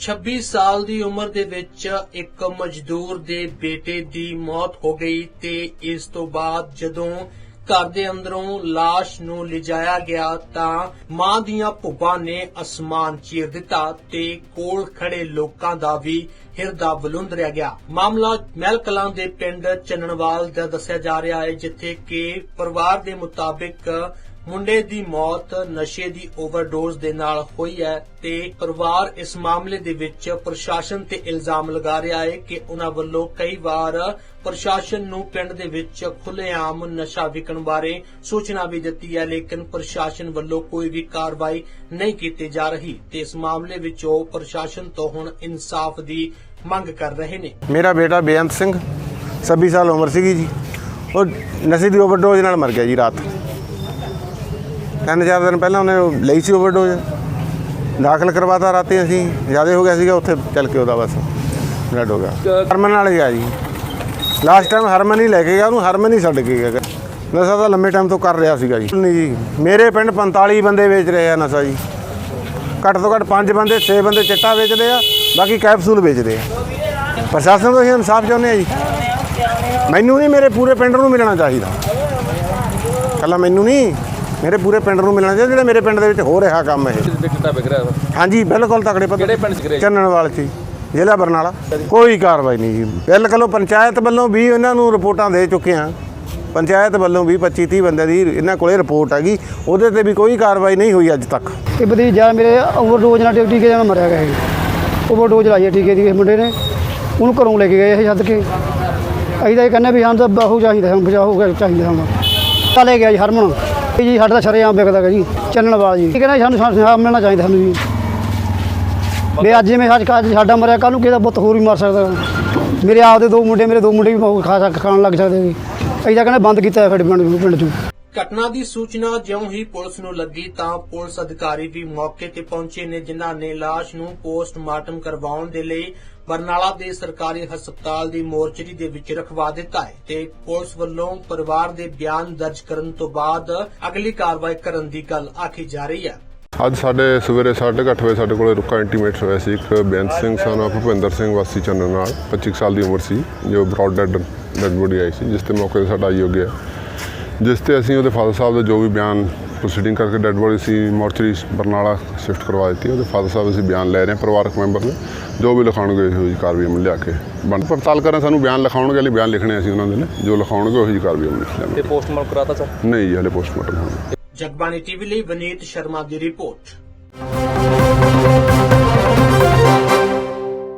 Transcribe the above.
26 ਸਾਲ ਦੀ ਉਮਰ ਦੇ ਵਿੱਚ ਇੱਕ ਮਜ਼ਦੂਰ ਦੇ ਬੇਟੇ ਦੀ ਮੌਤ ਹੋ ਗਈ ਤੇ ਇਸ ਤੋਂ ਬਾਅਦ ਜਦੋਂ ਘਰ ਦੇ ਅੰਦਰੋਂ লাশ ਨੂੰ ਲਿਜਾਇਆ ਗਿਆ ਤਾਂ ਮਾਂ ਦੀਆਂ ਭੁੱਬਾਂ ਨੇ ਅਸਮਾਨ ਚੀਰ ਦਿੱਤਾ ਤੇ ਕੋਲ ਖੜੇ ਲੋਕਾਂ ਦਾ ਵੀ ਹਿਰਦਾ ਬਲੁੰਦਰਿਆ ਗਿਆ। ਮਾਮਲਾ ਮਹਿਲ ਕਲਾਂ ਦੇ ਪਿੰਡ ਚੰਨਣਵਾਲ ਦਾ ਦੱਸਿਆ ਜਾ ਰਿਹਾ ਹੈ, ਜਿੱਥੇ ਕਿ ਪਰਿਵਾਰ ਦੇ ਮੁਤਾਬਿਕ ਮੁੰਡੇ ਦੀ ਮੌਤ ਨਸ਼ੇ ਦੀ ਓਵਰਡੋਜ਼ ਦੇ ਨਾਲ ਹੋਈ ਹੈ ਤੇ ਪਰਿਵਾਰ ਇਸ ਮਾਮਲੇ ਦੇ ਵਿੱਚ ਪ੍ਰਸ਼ਾਸਨ ਤੇ ਇਲਜ਼ਾਮ ਲਗਾ ਰਿਹਾ ਹੈ ਕਿ ਉਹਨਾਂ ਵੱਲੋਂ ਕਈ ਵਾਰ ਪ੍ਰਸ਼ਾਸਨ ਨੂੰ ਪਿੰਡ ਦੇ ਵਿੱਚ ਖੁੱਲ੍ਹੇਆਮ ਨਸ਼ਾ ਵਿਕਣ ਬਾਰੇ ਸੂਚਨਾ ਵੀ ਦਿੱਤੀ ਹੈ, ਲੇਕਿਨ ਪ੍ਰਸ਼ਾਸਨ ਵੱਲੋਂ ਕੋਈ ਵੀ ਕਾਰਵਾਈ ਨਹੀਂ ਕੀਤੀ ਜਾ ਰਹੀ ਤੇ ਇਸ ਮਾਮਲੇ ਵਿੱਚ ਉਹ ਪ੍ਰਸ਼ਾਸਨ ਤੋਂ ਹੁਣ ਇਨਸਾਫ ਦੀ ਮੰਗ ਕਰ ਰਹੇ ਨੇ। ਮੇਰਾ ਬੇਟਾ ਬੇਅੰਤ ਸਿੰਘ 26 ਸਾਲ ਉਮਰ ਸੀਗੀ ਜੀ। ਉਹ ਨਸ਼ੇ ਦੀ ਓਵਰਡੋਜ਼ ਨਾਲ ਮਰ ਗਿਆ ਜੀ ਰਾਤ। ਤਿੰਨ ਚਾਰ ਦਿਨ ਪਹਿਲਾਂ ਉਹਨੇ ਲਈ ਸੀ ਓਵਰਡੋਜ਼। ਦਾਖਲ ਕਰਵਾਤਾ ਰਾਤੀ ਅਸੀਂ ਜ਼ਿਆਦਾ ਹੋ ਗਿਆ ਸੀਗਾ ਉੱਥੇ ਚੱਲ ਕੇ ਉਹਦਾ ਬਸ ਡੈਡ ਹੋ ਗਿਆ। ਹਰਮਨ ਨਾਲ ਗਿਆ ਜੀ। ਲਾਸਟ ਟਾਈਮ ਹਰਮਨ ਹੀ ਲੈ ਕੇ ਗਿਆ ਉਹਨੂੰ ਹਰਮਨ ਹੀ ਛੱਡ ਕੇ ਗਿਆ। ਨਸ਼ਾ ਤਾਂ ਲੰਮੇ ਟਾਈਮ ਤੋਂ ਕਰ ਰਿਹਾ ਸੀਗਾ ਜੀ। ਨਹੀਂ ਜੀ ਮੇਰੇ ਪਿੰਡ 45 ਬੰਦੇ ਵੇਚ ਰਹੇ ਆ ਨਸ਼ਾ ਜੀ। ਘੱਟ ਤੋਂ ਘੱਟ 5 ਬੰਦੇ 6 ਬੰਦੇ ਚਿੱਟਾ ਵੇਚਦੇ ਆ ਬਾਕੀ ਕੈਪਸੂਲ ਵੇਚਦੇ ਆ। ਪ੍ਰਸ਼ਾਸਨ ਤੋਂ ਅਸੀਂ ਇਨਸਾਫ ਚਾਹੁੰਦੇ ਆ ਜੀ। ਮੈਨੂੰ ਨਹੀਂ ਮੇਰੇ ਪੂਰੇ ਪਿੰਡ ਨੂੰ ਮਿਲਣਾ ਚਾਹੀਦਾ। ਕੱਲਾ ਮੈਨੂੰ ਨਹੀਂ ਮੇਰੇ ਪੂਰੇ ਪਿੰਡ ਨੂੰ ਮਿਲਣਾ ਚਾਹੀਦਾ ਜਿਹੜਾ ਮੇਰੇ ਪਿੰਡ ਦੇ ਵਿੱਚ ਹੋ ਰਿਹਾ ਕੰਮ ਇਹ। ਤੇ ਚਿੱਟਾ ਵਿਕ ਰਿਹਾ ਵਾ? ਹਾਂਜੀ ਬਿਲਕੁਲ ਤਕੜੇ ਪੱਧਰ ਕਿਹੜੇ ਪਿੰਡ 'ਚ ਗਿਰੇ? ਚੰਨਣਵਾਲ ਜੀ, ਜ਼ਿਲ੍ਹਾ ਬਰਨਾਲਾ। ਕੋਈ ਕਾਰਵਾਈ ਨਹੀਂ ਜੀ। ਬਿਲਕੁਲ ਪੰਚਾਇਤ ਵੱਲੋਂ ਵੀ ਇਹਨਾਂ ਨੂੰ ਰਿਪੋਰਟਾਂ ਦੇ ਚੁੱਕੇ ਆ ਪੰਚਾਇਤ ਵੱਲੋਂ ਵੀ 25 30 ਬੰਦੇ ਦੀ ਇਹਨਾਂ ਕੋਲੇ ਰਿਪੋਰਟ ਹੈਗੀ। ਉਹਦੇ ਤੇ ਵੀ ਕੋਈ ਕਾਰਵਾਈ ਨਹੀਂ ਹੋਈ ਅੱਜ ਤੱਕ। ਇਹ ਭਤੀਜਾ ਮੇਰੇ ਓਵਰਡੋਜ਼ ਨਾਲ ਟੀਕੇ ਨਾਲ ਮਰਿਆ ਗਿਆ ਇਹ। ਓਵਰਡੋਜ਼ ਲਾਈ ਹੈ ਟੀਕੇ ਦੀ ਇਸ ਮੁੰਡੇ ਨੇ। ਉਹਨੂੰ ਘਰੋਂ ਲੈ ਕੇ ਗਏ ਇਹ ਛੱਡ ਕੇ। ਅਸੀਂ ਤਾਂ ਇਹ ਕਹਿੰਦੇ ਵੀ ਸਾਨੂੰ ਤਾਂ ਬਾਹੂ ਚਾਹੀਦਾ ਸਾਨੂੰ ਬਚਾਓ ਹੋ ਚਾਹੀਦਾ ਸਾਨੂੰ। ਤਾਂ ਲੈ ਗਿਆ ਜੀ ਹਰਮਨ। ਇਹ ਜੀ ਸਾਡਾ ਤਾਂ ਸ਼ਰੇਆਮ ਵਿਕਦਾ ਹੈਗਾ ਜੀ ਚੱਲਣ ਵਾਲਾ ਜੀ। ਇਹ ਕਹਿੰਦਾ ਸਾਨੂੰ ਸਾਨੂੰ ਮਿਲਣਾ ਚਾਹੀਦਾ ਸਾਨੂੰ ਜੀ। ਵੀ ਅੱਜ ਜਿਵੇਂ ਅੱਜ ਕੱਲ੍ਹ ਸਾਡਾ ਮਰਿਆ ਕੱਲ ਨੂੰ ਕਿਹਦਾ ਪੁੱਤ ਹੋਰ ਵੀ ਮਰ ਸਕਦਾ ਮੇਰੇ ਆਪ ਦੇ ਦੋ ਮੁੰਡੇ ਮੇਰੇ ਦੋ ਮੁੰਡੇ ਵੀ ਖਾ ਸਕ ਖਾਣ ਲੱਗ ਸਕਦੇ ਜੀ। ਅਸੀਂ ਤਾਂ ਕਹਿੰਦੇ ਬੰਦ ਕੀਤਾ ਹੈ ਸਾਡੇ ਪਿੰਡ ਪਿੰਡ 'ਚ। ਘਟਨਾ ਦੀ ਸੂਚਨਾ ਜਿਉਂ ਹੀ ਪੁਲਿਸ ਨੂੰ ਲੱਗੀ ਤਾਂ ਪੁਲਿਸ ਅਧਿਕਾਰੀ ਵੀ ਮੌਕੇ ਤੇ ਪਹੁੰਚੇ ਨੇ, ਜਿਨ੍ਹਾਂ ਨੇ ਲਾਸ਼ ਨੂੰ ਪੋਸਟਮਾਰਟਮ ਕਰਵਾਉਣ ਦੇ ਲਈ ਬਰਨਾਲਾ ਦੇ ਸਰਕਾਰੀ ਹਸਪਤਾਲ ਦੀ ਮੋਰਚਰੀ ਦੇ ਵਿੱਚ ਰਖਵਾ ਦਿੱਤਾ ਹੈ ਤੇ ਪੁਲਿਸ ਵੱਲੋਂ ਪਰਿਵਾਰ ਦੇ ਬਿਆਨ ਦਰਜ ਕਰਨ ਤੋਂ ਬਾਅਦ ਅਗਲੀ ਕਾਰਵਾਈ ਕਰਨ ਦੀ ਗੱਲ ਆਖੀ ਜਾ ਰਹੀ ਹੈ। ਅੱਜ ਸਾਡੇ ਸਵੇਰੇ 8:30 ਵਜੇ ਸਾਡੇ ਕੋਲੇ ਰੁਕਾ ਇੰਟੀਮੇਟ ਹੋਇਆ ਸੀ, ਇੱਕ ਬੇਅੰਤ ਸਿੰਘ ਸਨ ਆਫ ਭੁਪਿੰਦਰ ਸਿੰਘ ਵਾਸੀ ਚੰਨਨ ਨਾਲ 25 ਸਾਲ ਦੀ ਉਮਰ ਸੀ, ਜੋ ਬ੍ਰੌਡ ਡੈਡ ਡੈਡ ਬੋਡੀ ਆਈ ਸੀ, ਜਿਸ ਤੇ ਮੌਕੇ ਤੇ ਸਾਡਾ ਆਈ ਹੋ ਗਿਆ। ਜਿਸ ਤੇ ਅਸੀਂ ਉਹਦੇ ਫਾਦਰ ਸਾਹਿਬ ਦਾ ਜੋ ਵੀ ਬਿਆਨ ਪ੍ਰੋਸੀਡਿੰਗ ਕਰਕੇ ਡੈਡ ਬੋਡੀ ਸੀ ਮੋਰਚਰੀ ਬਰਨਾਲਾ ਸ਼ਿਫਟ ਕਰਵਾ ਦਿੱਤੀ ਉਹਦੇ ਫਾਦਰ ਸਾਹਿਬ ਅਸੀਂ ਬਿਆਨ ਲੈ ਰਹੇ ਹਾਂ ਪਰਿਵਾਰਕ ਮੈਂਬਰ ਨੇ ਜੋ ਵੀ ਲਿਖਾਉਣਗੇ ਉਹੀ ਜਿਹੀ ਕਾਰਵਾਈ ਅਮਲ ਲਿਆ ਕੇ ਬੰਦ ਪੜਤਾਲ ਕਰਨ ਸਾਨੂੰ ਬਿਆਨ ਲਿਖਾਉਣਗੇ ਲਈ ਬਿਆਨ ਲਿਖਣੇ ਅਸੀਂ ਉਹਨਾਂ ਦੇ ਨੇ ਜੋ ਲਿਖਾਉਣਗੇ ਉਹੀ ਜਿਹੀ ਕਾਰਵਾਈ ਅਮਲ ਲਿਖ ਤੇ ਪੋਸਟਮਾਰਟਮ ਕਰਾਤਾ ਸਰ? ਨਹੀਂ ਜੀ ਹਲੇ ਪੋਸਟਮਾਰਟਮ ਹੋਣਾ। ਜਗਬਾਣੀ ਟੀਵੀ ਲਈ ਵਨੀਤ ਸ਼ਰਮਾ ਦੀ ਰਿਪੋਰਟ।